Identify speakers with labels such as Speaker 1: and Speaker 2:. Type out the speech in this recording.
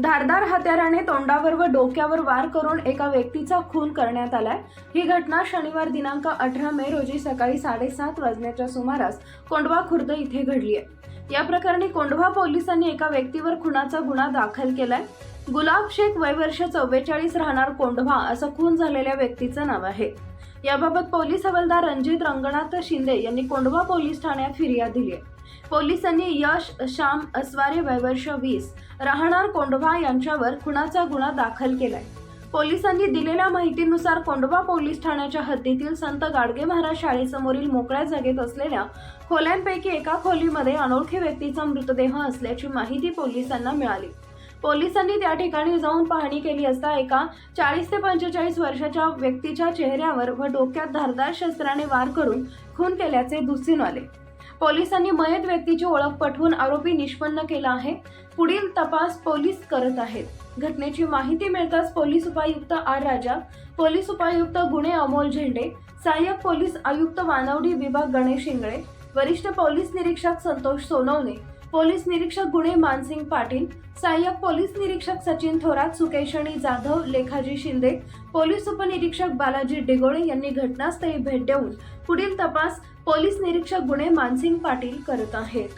Speaker 1: धारदार हत्याराने तोंडावर व डोक्यावर वार करून एका व्यक्तीचा खून करण्यात आलाय. ही घटना शनिवार दिनांक अठरा मे रोजी सकाळी साडेसात वाजण्याच्या सुमारास कोंडवा खुर्द इथे घडली आहे. या प्रकरणी कोंडवा पोलिसांनी एका व्यक्तीवर खुनाचा गुन्हा दाखल केलाय. गुलाब शेख वयवर्ष चव्वेचाळीस राहणार कोंडवा असं खून झालेल्या व्यक्तीचं नाव आहे. याबाबत पोलीस हवालदार रणजित रंगनाथ शिंदे यांनी कोंडवा पोलीस ठाण्यात फिर्याद दिली आहे. पोलिसांनी यश श्याम अस्वारे वयवर्ष वीस राहणार कोंडवा यांच्यावर खुनाचा गुन्हा दाखल केलाय. पोलिसांनी दिलेल्या माहितीनुसार कोंडवा पोलीस ठाण्याच्या हद्दीतील संत गाडगे महाराज शाळेसमोरील मोकळ्या जागेत असलेल्या खोल्यांपैकी एका खोलीमध्ये अनोळखी व्यक्तीचा मृतदेह असल्याची माहिती पोलिसांना मिळाली. पोलिसांनी त्या ठिकाणी जाऊन पाहणी केली असता एका चाळीस ते पंचेचाळीस वर्षाच्या व्यक्तीच्या चेहऱ्यावर व डोक्यात धारदार शस्त्राने वार करून खून केल्याचे दिसून आले. पोलिसांनी मयत व्यक्तीची ओळख पटवून आरोपी निष्पन्न केला आहे. पुढील तपास पोलीस करत आहेत. घटनेची माहिती मिळताच पोलीस उपायुक्त आर. राजा पोलीस उपायुक्त गुणे अमोल झेंडे सहाय्यक पोलीस आयुक्त वानवडी विभाग गणेश इंगळे वरिष्ठ पोलीस निरीक्षक संतोष सोनवणे पोलीस निरीक्षक गुणे मानसिंग पाटील सहाय्यक पोलीस निरीक्षक सचिन थोरात सुकेशणी जाधव लेखाजी शिंदे पोलीस उपनिरीक्षक बालाजी डिगोळे यांनी घटनास्थळी भेट देऊन पुढील तपास पोलीस निरीक्षक गुणे मानसिंग पाटील करत आहेत.